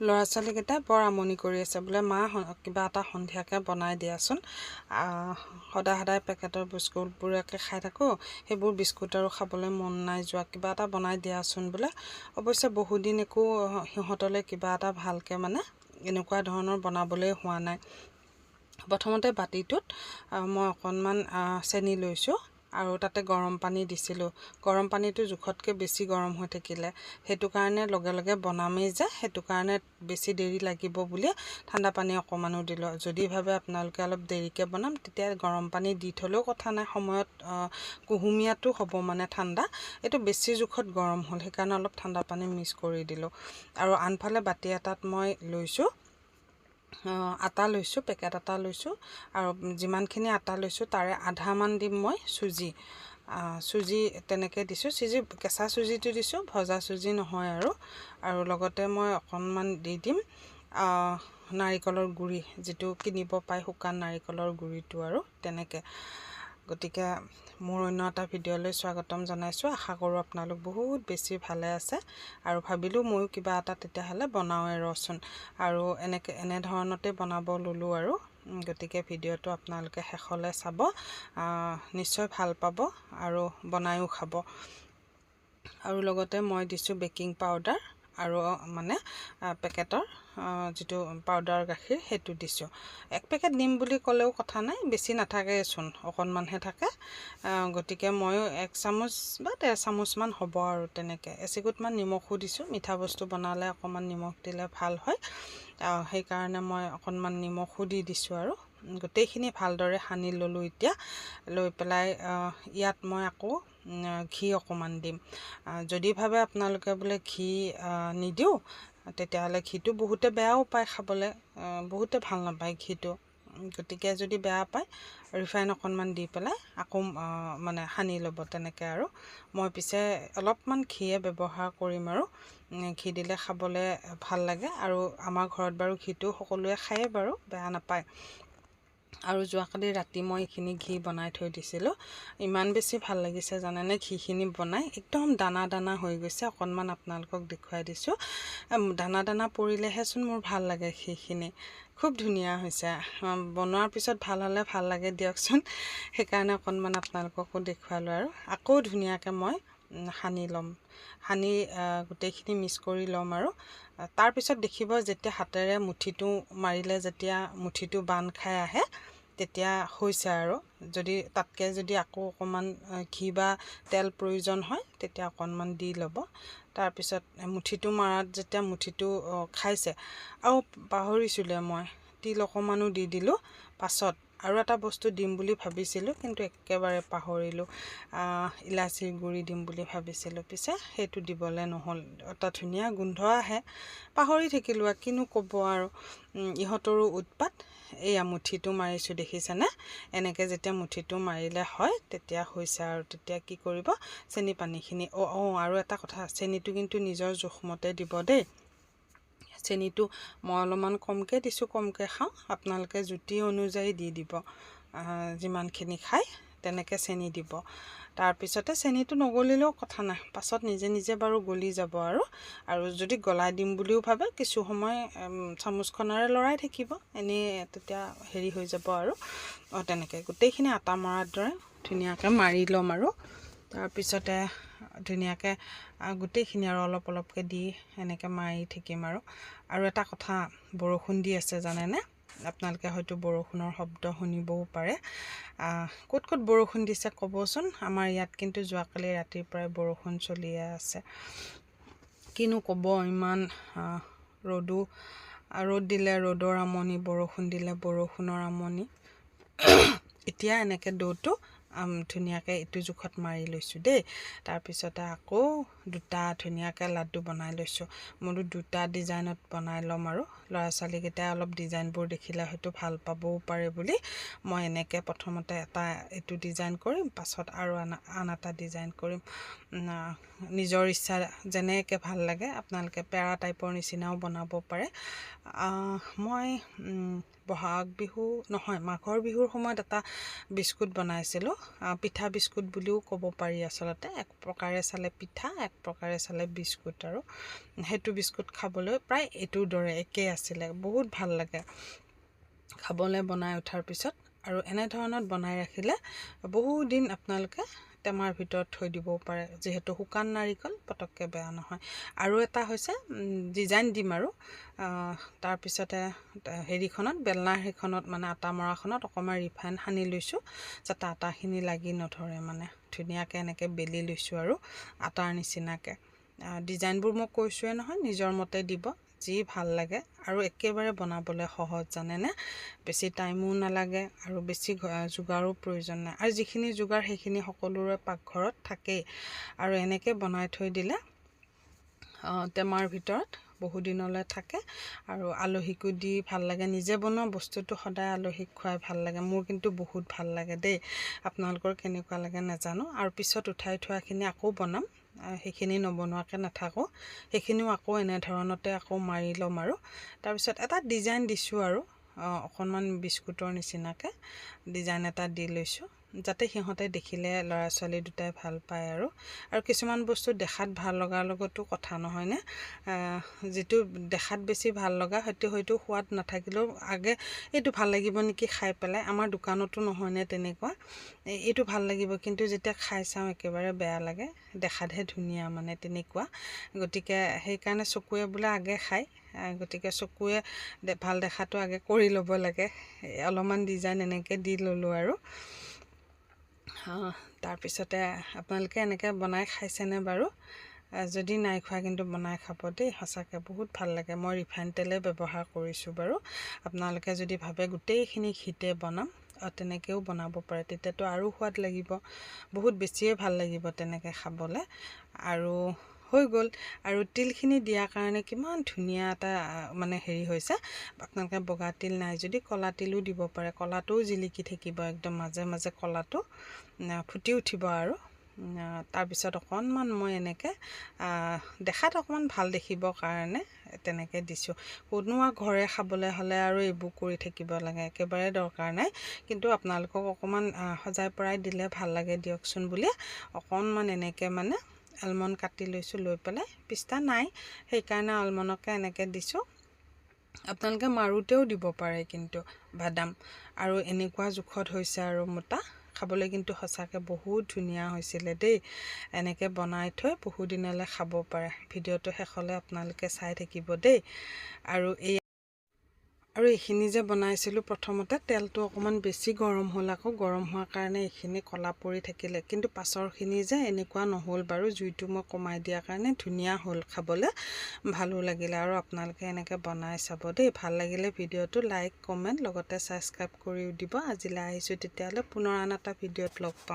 ল'ৰা ছোৱালীকেইটাই বৰ আমনি কৰি আছে। বোলে মা কিবা এটা সন্ধিয়াকৈ বনাই দিয়াচোন। সদায় সদায় পেকেটৰ বিস্কুটবোৰকে খাই থাকোঁ। সেইবোৰ বিস্কুট আৰু খাবলৈ মন নাই যোৱা। কিবা এটা বনাই দিয়াচোন বোলে। অৱশ্যে বহুদিন একো সিহঁতলৈ কিবা এটা ভালকৈ মানে এনেকুৱা ধৰণৰ বনাবলৈ হোৱা নাই। প্ৰথমতে বাতিটোত মই অকণমান চেনি লৈছোঁ। আৰু তাতে গৰম পানী দিছিলোঁ। গৰম পানীটো জোখতকৈ বেছি গৰম হৈ থাকিলে। সেইটো কাৰণে লগে লগে বনামেই যে সেইটো কাৰণে বেছি দেৰি লাগিব বুলি ঠাণ্ডা পানী অকণমানো দিলোঁ। যদি ভাবে আপোনালোকে অলপ দেৰিকৈ বনাম তেতিয়া গৰম পানী দি থ'লেও কথা নাই। সময়ত কুহুমীয়াটো হ'ব মানে ঠাণ্ডা। এইটো বেছি জোখত গৰম হ'ল সেইকাৰণে অলপ ঠাণ্ডা পানী মিক্স কৰি দিলোঁ। আৰু আনফালে বাতি এটাত মই লৈছোঁ। আটা লৈছোঁ পেকেট আটা লৈছোঁ আৰু যিমানখিনি আটা লৈছোঁ তাৰে আধামান দিম মই চুজি। চুজি তেনেকৈ দিছোঁ। চুজি কেঁচা চুজিটো দিছোঁ ভজা চুজি নহয় আৰু। আৰু লগতে মই অকণমান দি দিম নাৰিকলৰ গুড়ি যিটো কিনিব পায় শুকান নাৰিকলৰ গুড়িটো আৰু তেনেকৈ। গতিকে মোৰ অন্য এটা ভিডিঅ'লৈ স্বাগতম জনাইছোঁ। আশা কৰোঁ আপোনালোক বহুত বেছি ভালে আছে আৰু ভাবিলোঁ ময়ো কিবা এটা তেতিয়াহ'লে বনাওঁৱে ৰচোন। আৰু এনেকৈ এনেধৰণতে বনাব ল'লোঁ আৰু। গতিকে ভিডিঅ'টো আপোনালোকে শেষলৈ চাব। নিশ্চয় ভাল পাব আৰু বনায়ো খাব। আৰু লগতে মই দিছোঁ বেকিং পাউডাৰ আৰু মানে পেকেটৰ। যিটো পাউডাৰ গাখীৰ সেইটো দিছোঁ। এক পেকেট দিম বুলি ক'লেও কথা নাই বেছি নাথাকেচোন অকণমানহে থাকে। গতিকে ময়ো এক চামুচ বা ডেৰ চামুচমান হ'ব আৰু তেনেকৈ। এচিকুটমান নিমখো দিছোঁ মিঠা বস্তু বনালে অকণমান নিমখ দিলে ভাল হয়। সেইকাৰণে মই অকণমান নিমখো দি দিছোঁ আৰু। গোটেইখিনি ভালদৰে সানি ল'লোঁ এতিয়া। লৈ পেলাই ইয়াত মই আকৌ ঘি অকণমান দিম। যদি ভাবে আপোনালোকে বোলে ঘি নিদিওঁ তেতিয়াহ'লে ঘিটো বহুতে বেয়াও পায় খাবলৈ বহুতে ভাল নাপায় ঘিটো। গতিকে যদি বেয়া পায় ৰিফাইন অকণমান দি পেলাই আকৌ মানে সানি ল'ব তেনেকৈ আৰু। মই পিছে অলপমান ঘিয়ে ব্যৱহাৰ কৰিম আৰু। ঘি দিলে খাবলৈ ভাল লাগে আৰু আমাৰ ঘৰত বাৰু ঘিটো সকলোৱে খায়ে বাৰু বেয়া নাপায়। আৰু যোৱাকালি ৰাতি মই এইখিনি ঘি বনাই থৈ দিছিলোঁ। ইমান বেছি ভাল লাগিছে জানেনে? ঘিখিনি বনাই একদম দানা দানা হৈ গৈছে। অকণমান আপোনালোকক দেখুৱাই দিছোঁ। দানা দানা পৰিলেহেচোন মোৰ ভাল লাগে ঘিখিনি। খুব ধুনীয়া হৈছে। বনোৱাৰ পিছত ভাল হ'লে ভাল লাগে দিয়কচোন। সেইকাৰণে অকণমান আপোনালোককো দেখুৱালোঁ আৰু। আকৌ ধুনীয়াকৈ মই সানি ল'ম। সানি গোটেইখিনি মিক্স কৰি ল'ম আৰু তাৰপিছত দেখিব যেতিয়া হাতেৰে মুঠিটো মাৰিলে যেতিয়া মুঠিটো বান্ধ খাই আহে তেতিয়া হৈছে আৰু। যদি তাতকৈ যদি আকৌ অকণমান ঘি বা তেল প্ৰয়োজন হয় তেতিয়া অকণমান দি ল'ব। তাৰপিছত মুঠিটো মাৰাত যেতিয়া মুঠিটো খাইছে আৰু পাহৰিছোঁলে মই তিল অকণমানো দি দিলোঁ পাছত আৰু এটা বস্তু দিম বুলি ভাবিছিলোঁ কিন্তু একেবাৰে পাহৰিলোঁ। ইলাচীৰ গুড়ি দিম বুলি ভাবিছিলোঁ। পিছে সেইটো দিবলৈ নহ'ল। এটা ধুনীয়া গোন্ধ আহে। পাহৰি থাকিলোঁ আৰু কিনো ক'ব আৰু। ইহঁতৰো উৎপাত। এয়া মুঠিটো মাৰিছোঁ দেখিছেনে? এনেকৈ যেতিয়া মুঠিটো মাৰিলে হয় তেতিয়া হৈছে আৰু। তেতিয়া কি কৰিব? চেনি পানীখিনি। অঁ অঁ আৰু এটা কথা। চেনিটো কিন্তু নিজৰ জোখমতে দিব দেই। চেনিটো মই অলপমান কমকৈ দিছোঁ কমকৈ খাওঁ। আপোনালোকে জুতি অনুযায়ী দি দিব। যিমানখিনি খায় তেনেকৈ চেনি দিব। তাৰপিছতে চেনিটো নগলিলেও কথা নাই। পাছত নিজে নিজে বাৰু গলি যাব আৰু। আৰু যদি গলাই দিম বুলিও ভাবে কিছু সময় চামুচখনেৰে লৰাই থাকিব। এনেই তেতিয়া হেৰি হৈ যাব আৰু। তেনেকৈ। গোটেইখিনি আটা মৰাৰ দৰে ধুনীয়াকৈ মাৰি ল'ম আৰু। তাৰপিছতে ধুনীয়াকৈ গোটেইখিনি আৰু অলপ অলপকৈ দি এনেকৈ মাৰি থাকিম আৰু। আৰু এটা কথা বৰষুণ দি আছে জানেনে? আপোনালোকে হয়তো বৰষুণৰ শব্দ শুনিবও পাৰে। ক'ত ক'ত বৰষুণ দিছে ক'বচোন? আমাৰ ইয়াত কিন্তু যোৱাকালি ৰাতিৰ পৰাই বৰষুণ চলিয়ে আছে। কিনো ক'ব ইমান ৰ'দো ৰ'দ দিলে ৰ'দৰ আমনি বৰষুণ দিলে বৰষুণৰ আমনি। এতিয়া এনেকৈ দৌটো ধুনীয়াকৈ এইটো জোখত মাৰি লৈছোঁ দেই। তাৰপিছতে আকৌ দুটা ধুনীয়াকৈ লাড্ডু বনাই লৈছোঁ। মোৰো দুটা ডিজাইনত বনাই ল'ম আৰু। ল'ৰা ছোৱালীকেইটাই অলপ ডিজাইনবোৰ দেখিলে হয়তো ভাল পাবও পাৰে বুলি। মই এনেকৈ প্ৰথমতে এটা এইটো ডিজাইন কৰিম পাছত আৰু আন আন এটা ডিজাইন কৰিম। নিজৰ ইচ্ছা যেনেকৈ ভাল লাগে আপোনালোকে পেৰা টাইপৰ নিচিনাও বনাব পাৰে। মই বহাগ বিহু নহয় মাঘৰ বিহুৰ সময়ত এটা বিস্কুট বনাইছিলোঁ। পিঠা বিস্কুট বুলিও ক'ব পাৰি আচলতে। এক প্ৰকাৰে চালে পিঠা এক প্ৰকাৰে চালে বিস্কুট আৰু সেইটো বিস্কুট খাবলৈ প্ৰায় এইটোৰ দৰে একেই আছিলে। বহুত ভাল লাগে খাবলৈ বনাই উঠাৰ পিছত। আৰু এনেধৰণত বনাই ৰাখিলে বহুদিন আপোনালোকে টেমাৰ ভিতৰত থৈ দিবও পাৰে যিহেতু শুকান নাৰিকল পটককৈ বেয়া নহয়। আৰু এটা হৈছে ডিজাইন দিম আৰু। তাৰপিছতে হেৰিখনত বেলনা সেইখনত মানে আটা মৰাখনত অকণমান ৰিফাইন সানি লৈছোঁ যাতে আটাখিনি লাগি নধৰে মানে ধুনীয়াকৈ এনেকৈ বেলি লৈছোঁ আৰু আটাৰ নিচিনাকৈ। ডিজাইনবোৰ মই কৈছোঁৱে নহয় নিজৰ মতে দিব। যি ভাল লাগে আৰু একেবাৰে বনাবলৈ সহজ জানেনে? বেছি টাইমো নালাগে আৰু বেছি যোগাৰো প্ৰয়োজন নাই। আৰু যিখিনি যোগাৰ সেইখিনি সকলোৰে পাকঘৰত থাকেই। আৰু এনেকৈ বনাই থৈ দিলে টেমাৰ ভিতৰত বহুদিনলৈ থাকে আৰু আলহীকো দি ভাল লাগে। নিজে বনোৱা বস্তুটো সদায় আলহীক খুৱাই ভাল লাগে। মোৰ কিন্তু বহুত ভাল লাগে দেই। আপোনালোকৰ কেনেকুৱা লাগে নাজানো। আৰু পিছত উঠাই থোৱাখিনি আকৌ বনাম। সেইখিনি নবনোৱাকৈ নাথাকোঁ। সেইখিনিও আকৌ এনেধৰণতে আকৌ মাৰি ল'ম আৰু। তাৰপিছত এটা ডিজাইন দিছোঁ আৰু। অকণমান বিস্কুটৰ নিচিনাকৈ ডিজাইন এটা দি লৈছোঁ যাতে সিহঁতে দেখিলে ল'ৰা ছোৱালী দুটাই ভাল পায় আৰু। আৰু কিছুমান বস্তু দেখাত ভাল লগাৰ লগতো কথা নহয়নে যিটো দেখাত বেছি ভাল লগা সেইটো হয়তো সোৱাদ নাথাকিলেও আগে এইটো ভাল লাগিব নেকি খাই পেলাই আমাৰ দোকানতো নহয়নে তেনেকুৱা এইটো ভাল লাগিব। কিন্তু যেতিয়া খাই চাওঁ একেবাৰে বেয়া লাগে দেখাতহে ধুনীয়া মানে তেনেকুৱা। গতিকে সেইকাৰণে চকুৱে বোলে আগে খায় গতিকে চকুৱে ভাল দেখাটো আগে কৰি ল'ব লাগে। অলপমান ডিজাইন এনেকৈ দি ল'লোঁ আৰু। তাৰপিছতে আপোনালোকে এনেকৈ বনাই খাইছেনে বাৰু? যদি নাই খোৱা কিন্তু বনাই খাব দেই সঁচাকৈ বহুত ভাল লাগে। মই ৰিফাইন তেলে ব্যৱহাৰ কৰিছোঁ বাৰু। আপোনালোকে যদি ভাবে গোটেইখিনি ঘিতে বনাম তেনেকৈও বনাব পাৰে। তেতিয়াতো আৰু সোৱাদ লাগিব। বহুত বেছিয়ে ভাল লাগিব তেনেকৈ খাবলৈ। আৰু হৈ গ'ল আৰু তিলখিনি দিয়াৰ কাৰণে কিমান ধুনীয়া এটা মানে হেৰি হৈছে। আপোনালোকে বগা তিল নাই যদি কলা তিলো দিব পাৰে। কলাটোও জিলিকি থাকিব একদম মাজে মাজে কলাটো ফুটি উঠিব আৰু। তাৰপিছত অকণমান মই এনেকৈ দেখাত অকণমান ভাল দেখিবৰ কাৰণে তেনেকৈ দিছোঁ। কোনোবা ঘৰে খাবলৈ হ'লে আৰু এইবোৰ কৰি থাকিব লাগে একেবাৰে দৰকাৰ নাই। কিন্তু আপোনালোকক অকণমান সজাই পৰাই দিলে ভাল লাগে দিয়কচোন বুলি। অকণমান এনেকৈ মানে আলমণ্ড কাটি লৈছোঁ লৈ পেলাই। পিস্তা নাই সেইকাৰণে আলমণ্ডকে এনেকৈ দিছোঁ। আপোনালোকে মাৰোঁতেও দিব পাৰে কিন্তু বাদাম। আৰু এনেকুৱা জোখত হৈছে আৰু মোটা। খাবলৈ কিন্তু সঁচাকৈ বহুত ধুনীয়া হৈছিলে দেই। এনেকৈ বনাই থৈ বহুদিনলৈ খাব পাৰে। ভিডিঅ'টো শেষলৈ আপোনালোকে চাই থাকিব দেই। আৰু এই আৰু এইখিনি যে বনাইছিলোঁ প্ৰথমতে তেলটো অকণমান বেছি গৰম হ'ল আকৌ গৰম হোৱাৰ কাৰণে এইখিনি কলা পৰি থাকিলে। কিন্তু পাছৰখিনি যে এনেকুৱা নহ'ল বাৰু জুইটো মই কমাই দিয়াৰ কাৰণে ধুনীয়া হ'ল খাবলৈ। ভালো লাগিলে আৰু আপোনালোকে এনেকৈ বনাই চাব দেই। ভাল লাগিলে ভিডিঅ'টো লাইক কমেণ্ট লগতে ছাবস্ক্ৰাইব কৰিও দিব। আজিলৈ আহিছোঁ তেতিয়াহ'লে পুনৰ আন এটা ভিডিঅ'ত লগ পাম।